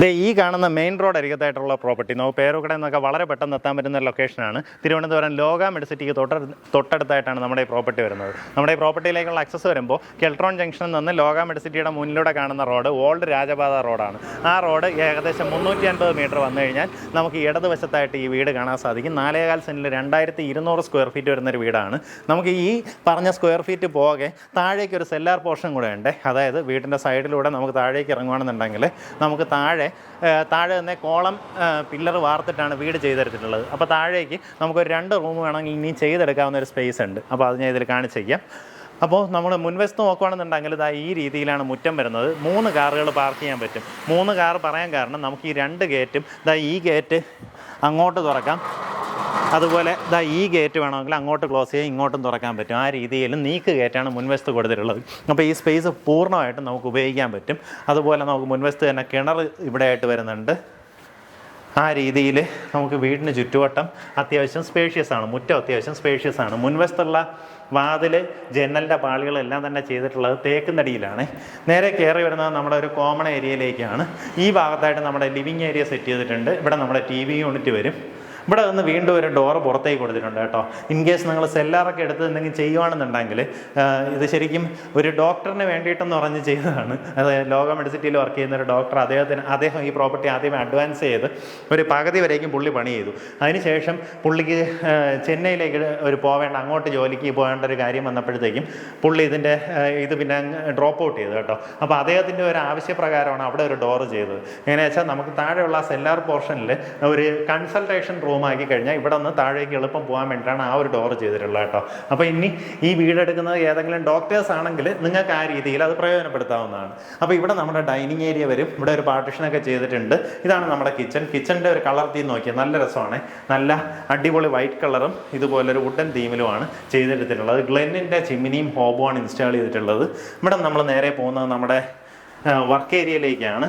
ദേ ഈ കാണുന്ന main road അരികത്തായിട്ടുള്ള property. നമുക്ക് പേരുകട എന്നൊക്കെ വളരെ പെട്ടെന്ന് എത്താൻ പറ്റുന്ന ലൊക്കേഷനാണ് തിരുവനന്തപുരം ലോക മെഡിസിറ്റിക്ക് തൊട്ട തൊട്ടടുത്തായിട്ടാണ് നമ്മുടെ ഈ പ്രോപ്പർട്ടി വരുന്നത്. നമ്മുടെ ഈ പ്രോപ്പർട്ടിയിലേക്കുള്ള അക്സസ് വരുമ്പോൾ കെൽട്രോൺ ജംഗ്ഷനിൽ നിന്ന് ലോക മെഡിസിറ്റിയുടെ മുന്നിലൂടെ കാണുന്ന റോഡ് ഓൾഡ് രാജപാത റോഡാണ്. ആ റോഡ് ഏകദേശം മുന്നൂറ്റി അൻപത് മീറ്റർ വന്നു കഴിഞ്ഞാൽ നമുക്ക് ഇടതുവശത്തായിട്ട് ഈ വീട് കാണാൻ സാധിക്കും. നാലേകാൽ സെന്റിൽ രണ്ടായിരത്തി ഇരുന്നൂറ് സ്ക്വയർ ഫീറ്റ് വരുന്നൊരു വീടാണ്. നമുക്ക് ഈ പറഞ്ഞ സ്ക്വയർ ഫീറ്റ് പോകെ താഴേക്ക് ഒരു സെല്ലാർ പോർഷൻ കൂടെ ഉണ്ട്. അതായത് വീടിന്റെ സൈഡിലൂടെ നമുക്ക് താഴേക്ക് ഇറങ്ങുകയാണെന്നുണ്ടെങ്കിൽ നമുക്ക് താഴെ താഴെ തന്നെ കോളം പില്ലർ വാർത്തിട്ടാണ് വീട് ചെയ്തെടുത്തിട്ടുള്ളത്. അപ്പോൾ താഴേക്ക് നമുക്കൊരു രണ്ട് റൂം വേണമെങ്കിൽ ഇനി ചെയ്തെടുക്കാവുന്ന ഒരു സ്പേസ് ഉണ്ട്. അപ്പോൾ അത് ഞാൻ ഇതിൽ കാണിച്ചേക്കാം അപ്പോൾ നമ്മൾ മുൻവശത്ത് നോക്കുകയാണെന്നുണ്ടെങ്കിൽ ഇതാ ഈ രീതിയിലാണ് മുറ്റം വരുന്നത്. മൂന്ന് കാറുകൾ പാർക്ക് ചെയ്യാൻ പറ്റും. മൂന്ന് കാർ പറയാൻ കാരണം നമുക്ക് ഈ രണ്ട് ഗേറ്റും ഇതാ ഈ ഗേറ്റ് അങ്ങോട്ട് തുറക്കാം. അതുപോലെ ഇതാ ഈ ഗേറ്റ് വേണമെങ്കിൽ അങ്ങോട്ട് ക്ലോസ് ചെയ്യാം ഇങ്ങോട്ടും തുറക്കാൻ പറ്റും. ആ രീതിയിൽ നീക്ക് ഗേറ്റാണ് മുൻവശത്ത് കൊടുത്തിട്ടുള്ളത്. അപ്പോൾ ഈ സ്പേസ് പൂർണമായിട്ടും നമുക്ക് ഉപയോഗിക്കാൻ പറ്റും. അതുപോലെ നമുക്ക് മുൻവശത്ത് തന്നെ കിണർ ഇവിടെ ആയിട്ട് വരുന്നുണ്ട്. ആ രീതിയിൽ നമുക്ക് വീടിന് ചുറ്റുവട്ടം അത്യാവശ്യം സ്പേഷ്യസ് ആണ്. മുറ്റം അത്യാവശ്യം സ്പേഷ്യസ് ആണ്. മുൻവശത്തുള്ള വാതിൽ ജനലിന്റെ പാളികളെല്ലാം തന്നെ ചെയ്തിട്ടുള്ളത് തേക്കുന്നടിയിലാണ് നേരെ കയറി വരുന്നത് നമ്മുടെ ഒരു കോമൺ ഏരിയയിലേക്കാണ് ഈ ഭാഗത്തായിട്ട് നമ്മുടെ ലിവിങ് ഏരിയ സെറ്റ് ചെയ്തിട്ടുണ്ട്. ഇവിടെ നമ്മുടെ ടി വി യൂണിറ്റ് വരും. ഇവിടെ നിന്ന് വീണ്ടും ഒരു ഡോറ് പുറത്തേക്ക് കൊടുത്തിട്ടുണ്ട് കേട്ടോ. ഇൻ കേസ് നിങ്ങൾ സെല്ലാറൊക്കെ എടുത്ത് എന്തെങ്കിലും ചെയ്യുവാണെന്നുണ്ടെങ്കിൽ ഇത് ശരിക്കും ഒരു ഡോക്ടറിന് വേണ്ടിയിട്ടെന്ന് പറഞ്ഞ് ചെയ്തതാണ്. അത് ലോക മെഡിസിറ്റിയിൽ വർക്ക് ചെയ്യുന്ന ഒരു ഡോക്ടർ അദ്ദേഹത്തിന് അദ്ദേഹം ഈ പ്രോപ്പർട്ടി ആദ്യം അഡ്വാൻസ് ചെയ്ത് ഒരു പകുതി വരേക്കും പുള്ളി പണി ചെയ്തു. അതിനുശേഷം പുള്ളിക്ക് ചെന്നൈയിലേക്ക് ഒരു പോവേണ്ട അങ്ങോട്ട് ജോലിക്ക് പോകേണ്ട ഒരു കാര്യം വന്നപ്പോഴത്തേക്കും പുള്ളി ഇതിന്റെ ഇത് പിന്നെ ഡ്രോപ്പ് ഔട്ട് ചെയ്തു കേട്ടോ. അപ്പോൾ അദ്ദേഹത്തിന്റെ ഒരു ആവശ്യപ്രകാരമാണ് അവിടെ ഒരു ഡോറ് ചെയ്തത്. എങ്ങനെയാ വെച്ചാൽ നമുക്ക് താഴെയുള്ള സെല്ലാർ പോർഷനിൽ ഒരു കൺസൾട്ടേഷൻ റൂമാക്കി കഴിഞ്ഞാൽ ഇവിടെ നിന്ന് താഴേക്ക് എളുപ്പം പോകാൻ വേണ്ടിയിട്ടാണ് ആ ഒരു ഡോർ ചെയ്തിട്ടുള്ളത് കേട്ടോ. അപ്പോൾ ഇനി ഈ വീടെടുക്കുന്നത് ഏതെങ്കിലും ഡോക്ടേഴ്സ് ആണെങ്കിൽ നിങ്ങൾക്ക് ആ രീതിയിൽ അത് പ്രയോജനപ്പെടുത്താവുന്നതാണ്. അപ്പോൾ ഇവിടെ നമ്മുടെ ഡൈനിങ് ഏരിയ വരും. ഇവിടെ ഒരു പാർട്ടിഷനൊക്കെ ചെയ്തിട്ടുണ്ട്. ഇതാണ് നമ്മുടെ കിച്ചൺ കിച്ചണിന്റെ ഒരു കളർ തീം നോക്കിയാൽ നല്ല രസമാണ്. നല്ല അടിപൊളി വൈറ്റ് കളറും ഇതുപോലെ ഒരു വുഡൻ തീമിലുമാണ് ചെയ്തെടുത്തിട്ടുള്ളത്. ഗ്ലെന്നിന്റെ ചിമ്മിനിയും ഹോബുമാണ് ഇൻസ്റ്റാൾ ചെയ്തിട്ടുള്ളത്. ഇവിടെ നമ്മൾ നേരെ പോകുന്നത് നമ്മുടെ വർക്ക് ഏരിയയിലേക്കാണ്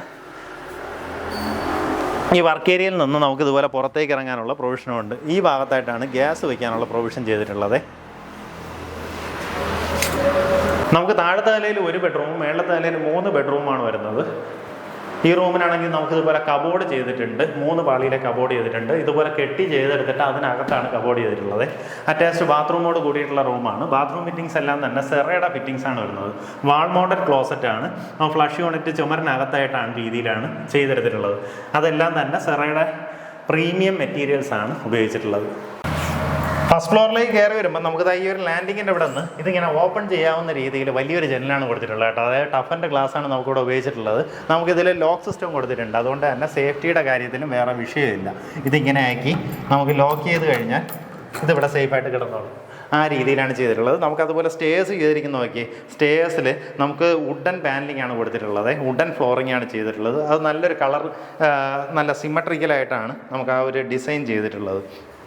ഈ വർക്ക് ഏരിയയിൽ നിന്ന് നമുക്ക് ഇതുപോലെ പുറത്തേക്ക് ഇറങ്ങാനുള്ള പ്രൊവിഷനും ഉണ്ട്. ഈ ഭാഗത്തായിട്ടാണ് ഗ്യാസ് വയ്ക്കാനുള്ള പ്രൊവിഷൻ ചെയ്തിട്ടുള്ളത്. നമുക്ക് താഴത്തെ നിലയിൽ ഒരു ബെഡ്റൂമും മേളത്തെ നിലയിൽ മൂന്ന് ബെഡ്റൂമാണ് വരുന്നത്. ഈ റൂമിനാണെങ്കിൽ നമുക്ക് ഇതുപോലെ കബോർഡ് ചെയ്തിട്ടുണ്ട്. മൂന്ന് പാളിയിലെ കബോർഡ് ചെയ്തിട്ടുണ്ട്. ഇതുപോലെ കെട്ടി ചെയ്തെടുത്തിട്ട് അതിനകത്താണ് കബോർഡ് ചെയ്തിട്ടുള്ളത്. അറ്റാച്ച്ഡ് ബാത്റൂമോട് കൂടിയിട്ടുള്ള റൂമാണ്. ബാത്റൂം ഫിറ്റിംഗ്സ് എല്ലാം തന്നെ സെറയുടെ ഫിറ്റിംഗ്സ് ആണ് വരുന്നത്. വാൾ മോഡൽ ക്ലോസറ്റ് ആണ്. ഫ്ലഷ് യൂണിറ്റ് ചുമരിനകത്തായിട്ടാണ് രീതിയിലാണ് ചെയ്തെടുത്തിട്ടുള്ളത്. അതെല്ലാം തന്നെ സെറയുടെ പ്രീമിയം മെറ്റീരിയൽസ് ആണ് ഉപയോഗിച്ചിട്ടുള്ളത്. ഫസ്റ്റ് ഫ്ലോറിലേക്ക് കയറി വരുമ്പോൾ നമുക്ക് ഈ ഒരു ലാൻഡിങ്ങിന്റെ ഇവിടെ നിന്ന് ഇതിങ്ങനെ ഓപ്പൺ ചെയ്യാവുന്ന രീതിയിൽ വലിയൊരു ജനലാണ് കൊടുത്തിട്ടുള്ളത് കേട്ടോ. അതായത് ടഫന്റെ ഗ്ലാസ് ആണ് നമുക്കിവിടെ ഉപയോഗിച്ചിട്ടുള്ളത്. നമുക്കിതിൽ ലോക്ക് സിസ്റ്റം കൊടുത്തിട്ടുണ്ട്. അതുകൊണ്ട് തന്നെ സേഫ്റ്റിയുടെ കാര്യത്തിലും വേറെ വിഷയമില്ല. ഇതിങ്ങനെ ആക്കി നമുക്ക് ലോക്ക് ചെയ്ത് കഴിഞ്ഞാൽ ഇതിവിടെ സേഫായിട്ട് കിടന്നോളും. ആ രീതിയിലാണ് ചെയ്തിട്ടുള്ളത്. നമുക്കതുപോലെ സ്റ്റേഴ്സ് ചെയ്തിരിക്കുന്ന നോക്കി സ്റ്റേഴ്സിൽ നമുക്ക് വുഡൻ പാനലിംഗ് ആണ് കൊടുത്തിട്ടുള്ളത്. വുഡൻ ഫ്ലോറിംഗ് ആണ് ചെയ്തിട്ടുള്ളത്. അത് നല്ലൊരു കളർ നല്ല സിമ്മട്രിക്കലായിട്ടാണ് നമുക്ക് ആ ഒരു ഡിസൈൻ ചെയ്തിട്ടുള്ളത്.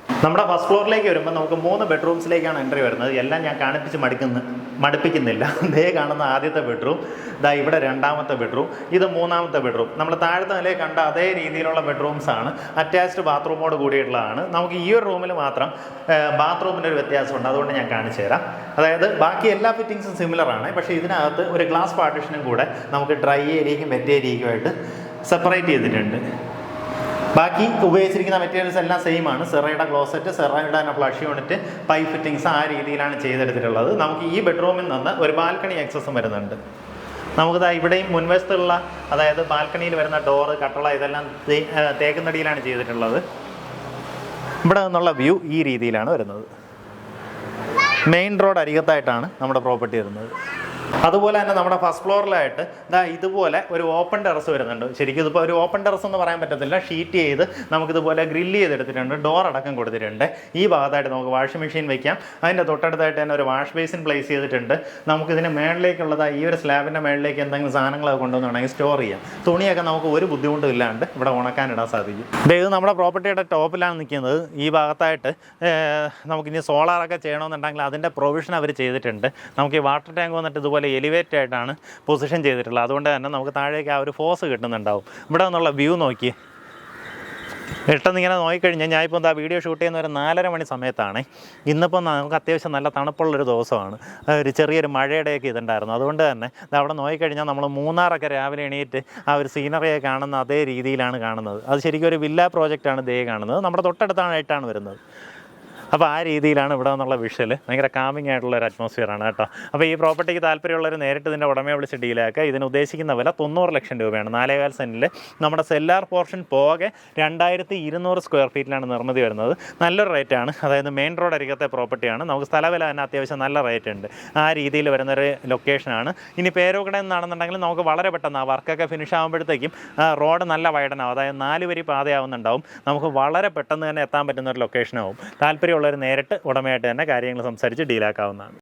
നമ്മുടെ ഫസ്റ്റ് ഫ്ലോറിലേക്ക് വരുമ്പോൾ നമുക്ക് മൂന്ന് ബെഡ്റൂംസിലേക്കാണ് എൻട്രി വരുന്നത്. എല്ലാം ഞാൻ കാണിപ്പിച്ച് മടുക്കുന്ന മടുപ്പിക്കുന്നില്ല. ദേ കാണുന്ന ആദ്യത്തെ ബെഡ്റൂം ദാ ഇവിടെ രണ്ടാമത്തെ ബെഡ്റൂം ഇത് മൂന്നാമത്തെ ബെഡ്റൂം നമ്മൾ താഴത്തെ നിലയിൽ കണ്ട അതേ രീതിയിലുള്ള ബെഡ്റൂംസാണ് അറ്റാച്ച്ഡ് ബാത്റൂമോട് കൂടിയിട്ടുള്ളതാണ്. നമുക്ക് ഈ ഒരു റൂമിൽ മാത്രം ബാത്റൂമിന്റെ ഒരു വ്യത്യാസമുണ്ട്. അതുകൊണ്ട് ഞാൻ കാണിച്ചു തരാം. അതായത് ബാക്കി എല്ലാ ഫിറ്റിങ്സും സിമിലർ ആണ്. പക്ഷേ ഇതിനകത്ത് ഒരു ഗ്ലാസ് പാർട്ടീഷനും കൂടെ നമുക്ക് ഡ്രൈ ഏരിയയ്ക്കും വെറ്റ് ഏരിയയ്ക്കുമായിട്ട് സെപ്പറേറ്റ് ചെയ്തിട്ടുണ്ട്. ബാക്കി ഉപയോഗിച്ചിരിക്കുന്ന മെറ്റീരിയൽസ് എല്ലാം സെയിം ആണ്. സെറയുടെ ക്ലോസറ്റ് സെറയുടെ തന്നെ ഫ്ലഷ് യൂണിറ്റ് പൈപ്പ് ഫിറ്റിങ്സ് ആ രീതിയിലാണ് ചെയ്തെടുത്തിട്ടുള്ളത്. നമുക്ക് ഈ ബെഡ്റൂമിൽ നിന്ന് ഒരു ബാൽക്കണി ആക്സസും വരുന്നുണ്ട്. നമുക്കിതാ ഇവിടെയും മുൻവശത്തുള്ള അതായത് ബാൽക്കണിയിൽ വരുന്ന ഡോറ് കട്ടള ഇതെല്ലാം തേക്കുന്നടിയിലാണ് ചെയ്തിട്ടുള്ളത്. ഇവിടെ നിന്നുള്ള വ്യൂ ഈ രീതിയിലാണ് വരുന്നത്. മെയിൻ റോഡ് അരികത്തായിട്ടാണ് നമ്മുടെ പ്രോപ്പർട്ടി വരുന്നത്. അതുപോലെ തന്നെ നമ്മുടെ ഫസ്റ്റ് ഫ്ലോറിലായിട്ട് ഇതാ ഇതുപോലെ ഒരു ഓപ്പൺ ടെറസ് വരുന്നുണ്ട്. ശരിക്കും ഇതിപ്പോൾ ഒരു ഓപ്പൺ ടെറസ് എന്ന് പറയാൻ പറ്റത്തില്ല. ഷീറ്റ് ചെയ്ത് നമുക്കിതുപോലെ ഗ്രില്ല് ചെയ്തെടുത്തിട്ടുണ്ട്. ഡോർ അടക്കം കൊടുത്തിട്ടുണ്ട്. ഈ ഭാഗത്തായിട്ട് നമുക്ക് വാഷിംഗ് മെഷീൻ വെക്കാം. അതിന്റെ തൊട്ടടുത്തായിട്ട് തന്നെ ഒരു വാഷ് ബേസിൻ പ്ലേസ് ചെയ്തിട്ടുണ്ട്. നമുക്കിതിന് മേളിലേക്കുള്ളത് ഈ ഒരു സ്ലാബിന്റെ മേളിലേക്ക് എന്തെങ്കിലും സാധനങ്ങളൊക്കെ കൊണ്ടുവന്നുണ്ടെങ്കിൽ സ്റ്റോർ ചെയ്യാം. തുണിയൊക്കെ നമുക്ക് ഒരു ബുദ്ധിമുട്ടും ഇല്ലാണ്ട് ഇവിടെ ഉണക്കാനിടാൻ സാധിക്കും. ദേ ഇത് നമ്മുടെ പ്രോപ്പർട്ടിയുടെ ടോപ്പിലാണ് നിൽക്കുന്നത്. ഈ ഭാഗത്തായിട്ട് നമുക്കിനി സോളാറൊക്കെ ചെയ്യണമെന്നുണ്ടെങ്കിൽ അതിന്റെ പ്രൊവിഷൻ അവർ ചെയ്തിട്ടുണ്ട്. നമുക്ക് ഈ വാട്ടർ ടാങ്ക് വന്നിട്ട് ഇതുപോലെ എലിവേറ്റ് ആയിട്ടാണ് പൊസിഷൻ ചെയ്തിട്ടുള്ളത്. അതുകൊണ്ട് തന്നെ നമുക്ക് താഴേക്ക് ആ ഒരു ഫോഴ്സ് കിട്ടുന്നുണ്ടാവും. ഇവിടെ നിന്നുള്ള വ്യൂ നോക്കി. പെട്ടെന്ന് ഇങ്ങനെ നോക്കിക്കഴിഞ്ഞാൽ ഞാൻ ഇപ്പോൾ എന്താ വീഡിയോ ഷൂട്ട് ചെയ്യുന്ന ഒരു നാലര മണി സമയത്താണ്. ഇന്നിപ്പോൾ നമുക്ക് അത്യാവശ്യം നല്ല തണുപ്പുള്ളൊരു ദിവസമാണ്. ഒരു ചെറിയൊരു മഴയുടെയൊക്കെ ഇതുണ്ടായിരുന്നു. അതുകൊണ്ട് തന്നെ അവിടെ നോക്കിക്കഴിഞ്ഞാൽ നമ്മൾ മൂന്നാറൊക്കെ രാവിലെ എണീറ്റ് ആ ഒരു സീനറിയെ കാണുന്ന അതേ രീതിയിലാണ് കാണുന്നത്. അത് ശരിക്കും ഒരു വില്ല പ്രോജക്റ്റാണ് ദേ കാണുന്നത്. നമ്മുടെ തൊട്ടടുത്തായിട്ടാണ് വരുന്നത്. അപ്പോൾ ആ രീതിയിലാണ് ഇവിടെ നിന്നുള്ള വിഷൽ ഭയങ്കര കാമിങ് ആയിട്ടുള്ള ഒരു അറ്റ്മോസ്ഫിയറാണ് കേട്ടോ. അപ്പോൾ ഈ പ്രോപ്പർട്ടിക്ക് താല്പര്യമുള്ളവർ നേരിട്ട് ഇതിന്റെ ഉടമയെ വിളിച്ച് ഡീലാക്കുക ഇതിന് ഉദ്ദേശിക്കുന്ന വില തൊണ്ണൂറ് ലക്ഷം രൂപയാണ്. നാലേകാൽ സെന്റിൽ നമ്മുടെ സെല്ലാർ പോർഷൻ പോകെ രണ്ടായിരത്തി ഇരുന്നൂറ് സ്ക്വയർ ഫീറ്റിലാണ് നിർമ്മിതി വരുന്നത്. നല്ലൊരു റേറ്റാണ് അതായത് മെയിൻ റോഡ് അരികത്തെ പ്രോപ്പർട്ടിയാണ് നമുക്ക് സ്ഥലവില തന്നെ അത്യാവശ്യം നല്ല റേറ്റ് ഉണ്ട്. ആ രീതിയിൽ വരുന്നൊരു ലൊക്കേഷനാണ് ഇനി പേരോക്കട എന്നാണെന്നുണ്ടെങ്കിൽ നമുക്ക് വളരെ പെട്ടെന്ന് ആ വർക്കൊക്കെ ഫിനിഷ് ആകുമ്പോഴത്തേക്കും റോഡ് നല്ല വൈഡനാവും അതായത് നാല് വരി പാതയാവുന്നുണ്ടാവും. നമുക്ക് വളരെ പെട്ടെന്ന് തന്നെ എത്താൻ പറ്റുന്ന ഒരു ലൊക്കേഷനാവും താല്പര്യമുള്ളവർ നേരിട്ട് ഉടമയായിട്ട് തന്നെ കാര്യങ്ങൾ സംസാരിച്ച് ഡീലാക്കാവുന്നതാണ്.